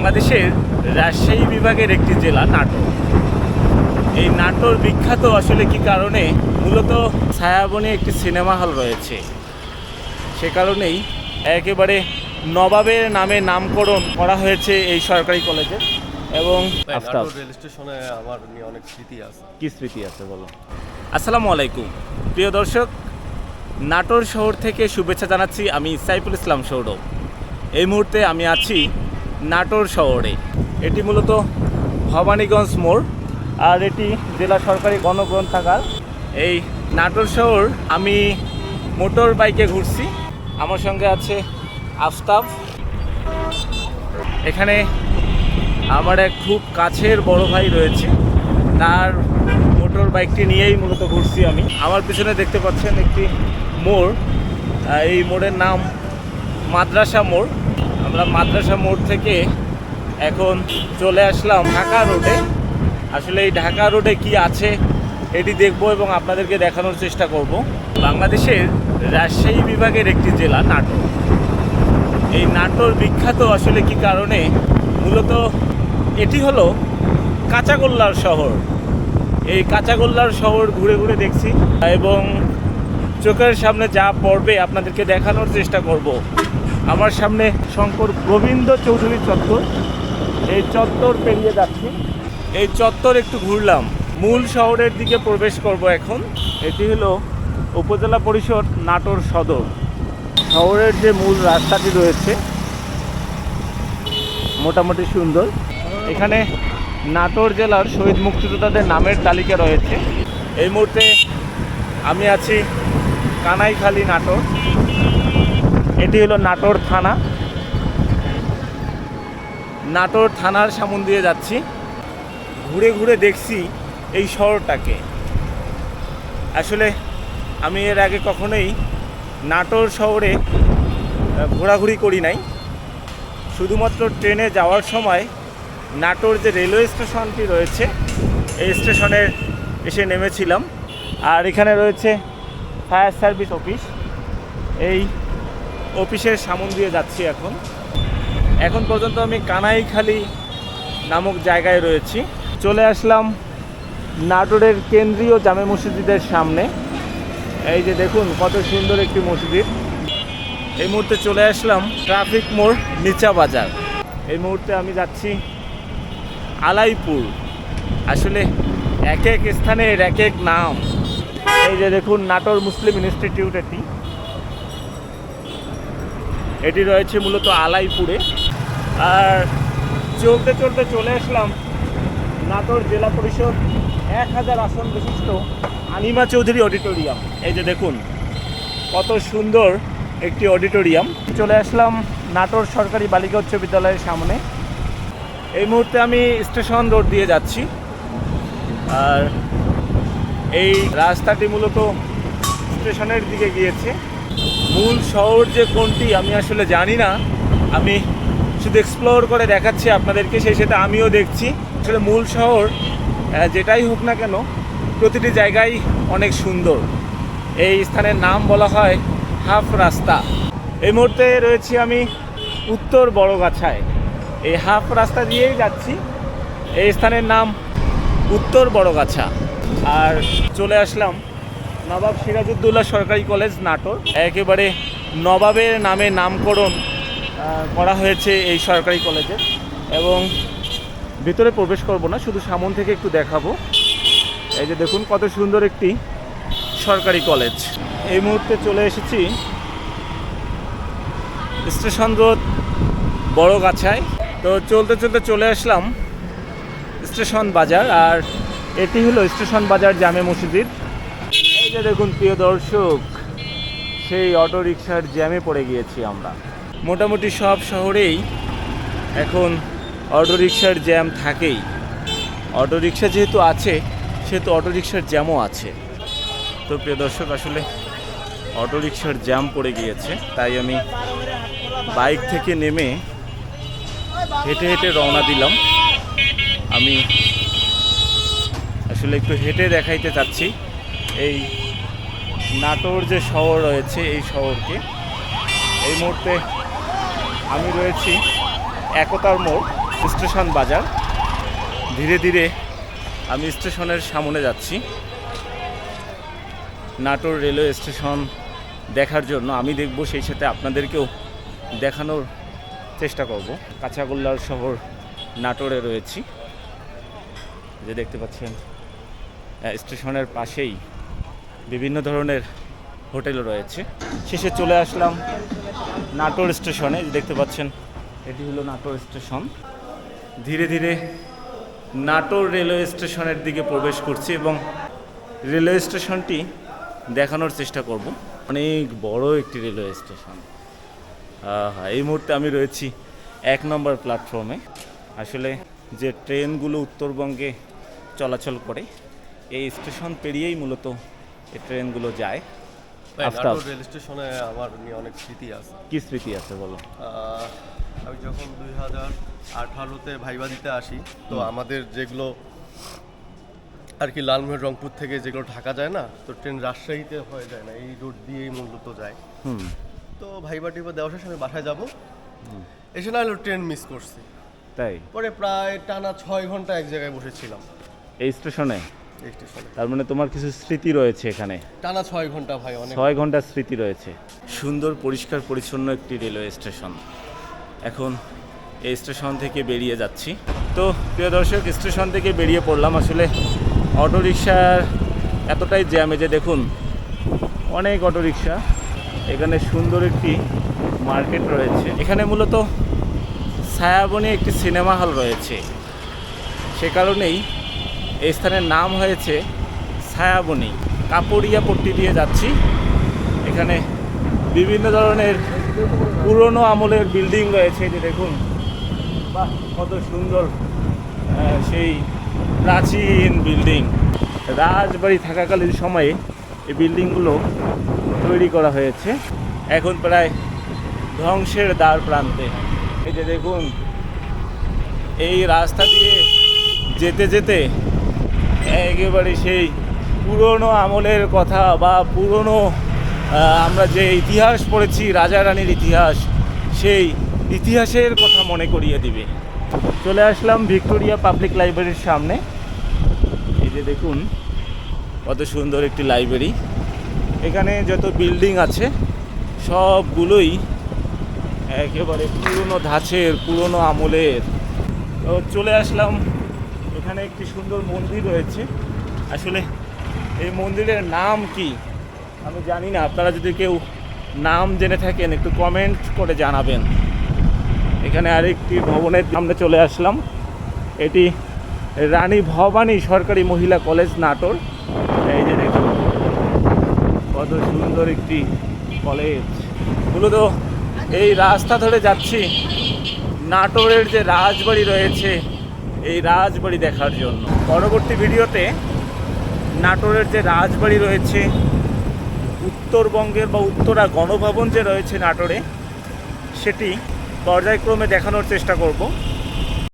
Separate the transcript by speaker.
Speaker 1: বাংলাদেশের রাজশাহী বিভাগের একটি জেলা নাটোর। এই নাটোর বিখ্যাত আসলে কি কারণে? মূলত ছায়াবনে একটি সিনেমা হল রয়েছে। সে কারণেই একেবারে নবাবের নামে নামকরণ করা হয়েছে এই সরকারি কলেজে এবং আফতাব।
Speaker 2: রেল স্টেশনে আমার নিয়ে অনেক স্মৃতি আছে।
Speaker 1: কি স্মৃতি আছে বলো? আসসালামু আলাইকুম। প্রিয় দর্শক নাটোর শহর থেকে শুভেচ্ছা জানাচ্ছি আমি সাইফুল ইসলাম সৌরভ। এই মুহূর্তে আমি আছি নাটোর শহরে। এটি মূলত ভবানীগঞ্জ মোড়, আর এটি জেলা সরকারি গণগ্রন্থাগার। এই নাটোর শহর আমি মোটর বাইকে ঘুরছি। আমার সঙ্গে আছে আফতাব। এখানে আমার এক খুব কাছের বড় ভাই রয়েছে। তার মোটর বাইকটি নিয়েই মূলত ঘুরছি আমি। আমার পিছনে দেখতে পাচ্ছেন একটি মোড়। এই মোড়ের নাম মাদ্রাসা মোড়। আমরা মাদ্রাসা মোড় থেকে এখন চলে আসলাম ঢাকা রোডে। আসলে এই ঢাকা রোডে কি আছে, এটি দেখব এবং আপনাদেরকে দেখানোর চেষ্টা করব। বাংলাদেশের রাজশাহী বিভাগের একটি জেলা, নাটোর। এই নাটোর বিখ্যাত আসলে কি কারণে? মূলত এটি হলো কাঁচাগোল্লার শহর। এই কাঁচাগোল্লার শহর ঘুরে ঘুরে দেখছি এবং চোখের সামনে যা পড়বে আপনাদেরকে দেখানোর চেষ্টা করব। আমার সামনে শঙ্কর গোবিন্দ চৌধুরী চত্বর। এই চত্বর পেরিয়ে যাচ্ছি। এই চত্বর একটু ঘুরলাম। মূল শহরের দিকে প্রবেশ করব এখন। এটি হলো উপজেলা পরিষদ নাটোর সদর। শহরের যে মূল রাস্তাটি রয়েছে, মোটামুটি সুন্দর। এখানে নাটোর জেলার শহীদ মুক্তিযোদ্ধাদের নামের তালিকা রয়েছে। এই মুহূর্তে আমি আছি কানাইখালী নাটোর। এটি হলো নাটোর থানা। নাটোর থানার সামন দিয়ে যাচ্ছি। ঘুরে ঘুরে দেখছি এই শহরটাকে। আসলে আমি এর আগে কখনোই নাটোর শহরে ঘোরাঘুরি করি নাই। শুধুমাত্র ট্রেনে যাওয়ার সময় নাটোর যে রেলওয়ে স্টেশনটি রয়েছে, এই স্টেশনের এসে নেমেছিলাম। আর এখানে রয়েছে ফায়ার সার্ভিস অফিস। এই অফিসের সামন দিয়ে যাচ্ছি এখন। এখন পর্যন্ত আমি কানাইখালি নামক জায়গায় রয়েছি। চলে আসলাম নাটোরের কেন্দ্রীয় জামে মসজিদের সামনে। এই যে দেখুন, কত সুন্দর একটি মসজিদ। এই মুহূর্তে চলে আসলাম ট্রাফিক মোড় নিচা বাজার। এই মুহূর্তে আমি যাচ্ছি আলাইপুর। আসলে এক এক স্থানের এক এক নাম। এই যে দেখুন, নাটোর মুসলিম ইনস্টিটিউট এটি। এটি রয়েছে মূলত আলাইপুরে। আর চলতে চলতে চলে আসলাম নাটোর জেলা পরিষদ এক হাজার আসন বিশিষ্ট আনিমা চৌধুরী অডিটোরিয়াম। এই যে দেখুন, কত সুন্দর একটি অডিটোরিয়াম। চলে আসলাম নাটোর সরকারি বালিকা উচ্চ বিদ্যালয়ের সামনে। এই মুহূর্তে আমি স্টেশন রোড দিয়ে যাচ্ছি। আর এই রাস্তাটি মূলত স্টেশনের দিকে গিয়েছে। মূল শহর যে কোনটি আমি আসলে জানি না। আমি শুধু এক্সপ্লোর করে দেখাচ্ছি আপনাদেরকে, সেই সাথে আমিও দেখছি। আসলে মূল শহর যেটাই হোক না কেন, প্রতিটি জায়গায় অনেক সুন্দর। এই স্থানের নাম বলা হয় হাফ রাস্তা। এই মুহূর্তে রয়েছি আমি উত্তর বড়গাছায়। এই হাফ রাস্তা দিয়েই যাচ্ছি। এই স্থানের নাম উত্তর বড়গাছা। আর চলে আসলাম নবাব সিরাজউদ্দৌলা সরকারি কলেজ নাটোর। একেবারে নবাবের নামে নামকরণ করা হয়েছে এই সরকারি কলেজে। এবং ভিতরে প্রবেশ করব না, শুধু সামন থেকে একটু দেখাবো। এই যে দেখুন, কত সুন্দর একটি সরকারি কলেজ। এই মুহূর্তে চলে এসেছি স্টেশন রোড, বড়গাছায়। তো চলতে চলতে চলে আসলাম স্টেশন বাজার, আর এটি হলো স্টেশন বাজার জামে মসজিদ। যে দেখুন, প্রিয় দর্শক, সেই অটো রিক্সার জ্যামে পড়ে গিয়েছি আমরা। মোটামুটি সব শহরেই এখন অটো রিক্সার জ্যাম থাকেই। অটো রিক্সা যেহেতু আছে, সেহেতু অটো রিক্সার জ্যামও আছে। তো প্রিয় দর্শক, আসলে অটো রিক্সার জ্যাম পড়ে গিয়েছে, তাই আমি বাইক থেকে নেমে হেঁটে হেঁটে রওনা দিলাম। আমি আসলে একটু হেঁটে দেখাইতে চাচ্ছি এই নাটোর যে শহর রয়েছে এই শহরকে, এই মুহূর্তে আমি রয়েছি একতার মোড়, স্টেশন বাজার। ধীরে ধীরে আমি স্টেশনের সামনে যাচ্ছি। নাটোর রেলওয়ে স্টেশন দেখার জন্য আমি দেখব, সেই সাথে আপনাদেরকেও দেখানোর চেষ্টা করব। কাঁচাগোল্লার শহর নাটোরে রয়েছি। যে দেখতে পাচ্ছেন স্টেশনের পাশেই বিভিন্ন ধরনের হোটেল রয়েছে। শেষে চলে আসলাম নাটোর স্টেশনে। দেখতে পাচ্ছেন, এটি হলো নাটোর স্টেশন। ধীরে ধীরে নাটোর রেলওয়ে স্টেশনের দিকে প্রবেশ করছি এবং রেলওয়ে স্টেশনটি দেখানোর চেষ্টা করব। অনেক বড় একটি রেলওয়ে স্টেশন। এই মুহূর্তে আমি রয়েছি এক নম্বর প্ল্যাটফর্মে। আসলে যে ট্রেনগুলো উত্তরবঙ্গে চলাচল করে, এই স্টেশন পেরিয়েই মূলত এই ট্রেনগুলো যায়। আফতাব।
Speaker 2: রেল স্টেশনে আমার নিয়ে অনেক স্মৃতি আছে।
Speaker 1: কি স্মৃতি আছে বলো?
Speaker 2: আমি যখন দুই হাজার আঠারোতে ভাইবা দিতে আসি তো আমাদের যেগুলো আর কি লালমোহন রংপুর থেকে যেগুলো ঢাকা যায় না তো ট্রেন রাজশাহীতে হয়ে যায় না এই রোড দিয়েই মূলত যায়।
Speaker 1: হুম।
Speaker 2: তো ভাইবা টিবা দেওয়ার শেষে আমি বাসায় যাব। এসে না হলো ট্রেন মিস করছি।
Speaker 1: তাই?
Speaker 2: পরে প্রায় টানা ছয় ঘণ্টা এক জায়গায় বসেছিলাম।
Speaker 1: এই স্টেশনে? তার মানে তোমার কিছু স্মৃতি রয়েছে এখানে?
Speaker 2: টানা ছয় ঘণ্টা ভাই অনেক
Speaker 1: ছয় ঘণ্টার স্মৃতি রয়েছে। সুন্দর পরিষ্কার পরিচ্ছন্ন একটি রেলওয়ে স্টেশন। এখন এই স্টেশন থেকে বেরিয়ে যাচ্ছি। তো প্রিয় দর্শক স্টেশন থেকে বেরিয়ে পড়লাম। আসলে অটোরিকশার এতটাই জ্যামে যে দেখুন অনেক অটোরিকশা। এখানে সুন্দর একটি মার্কেট রয়েছে। এখানে মূলত ছায়াবনে একটি সিনেমা হল রয়েছে। সে কারণেই এই স্থানের নাম হয়েছে ছায়াবনি, কাপড়িয়া পট্টি দিয়ে যাচ্ছি। এখানে বিভিন্ন ধরনের পুরনো আমলের বিল্ডিং রয়েছে যে দেখুন। বাহ, কত সুন্দর সেই প্রাচীন বিল্ডিং। রাজবাড়ি থাকাকালীন সময়ে এই বিল্ডিংগুলো তৈরি করা হয়েছে। এখন প্রায় ধ্বংসের দ্বার প্রান্তে। এই যে দেখুন, এই রাস্তা দিয়ে যেতে যেতে একেবারে সেই পুরনো আমলের কথা বা পুরনো আমরা যে ইতিহাস পড়েছি, রাজা রানীর ইতিহাস, সেই ইতিহাসের কথা মনে করিয়ে দিবে। চলে আসলাম ভিক্টোরিয়া পাবলিক লাইব্রেরির সামনে। এই যে দেখুন, কত সুন্দর একটি লাইব্রেরি। এখানে যত বিল্ডিং আছে, সবগুলোই একেবারে পুরনো ধাঁচের, পুরনো আমলের। তো চলে আসলাম এখানে একটি সুন্দর মন্দির রয়েছে। আসলে এই মন্দিরের নাম কি? আমি জানি না। আপনারা যদি কেউ নাম জেনে থাকেন, একটু কমেন্ট করে জানাবেন। এখানে আরেকটি ভবনের সামনে চলে আসলাম। এটি রানী ভবানী সরকারি মহিলা কলেজ নাটোর। এই যে দেখুন, কত সুন্দর একটি কলেজ। মূলত এই রাস্তা ধরে যাচ্ছি নাটোরের যে রাজবাড়ি রয়েছে এই রাজবাড়ি দেখার জন্য। পরবর্তী ভিডিওতে নাটোরের যে রাজবাড়ি রয়েছে, উত্তরবঙ্গের বা উত্তরা গণভবন যে রয়েছে নাটোরে, সেটি পর্যায়ক্রমে দেখানোর চেষ্টা করব।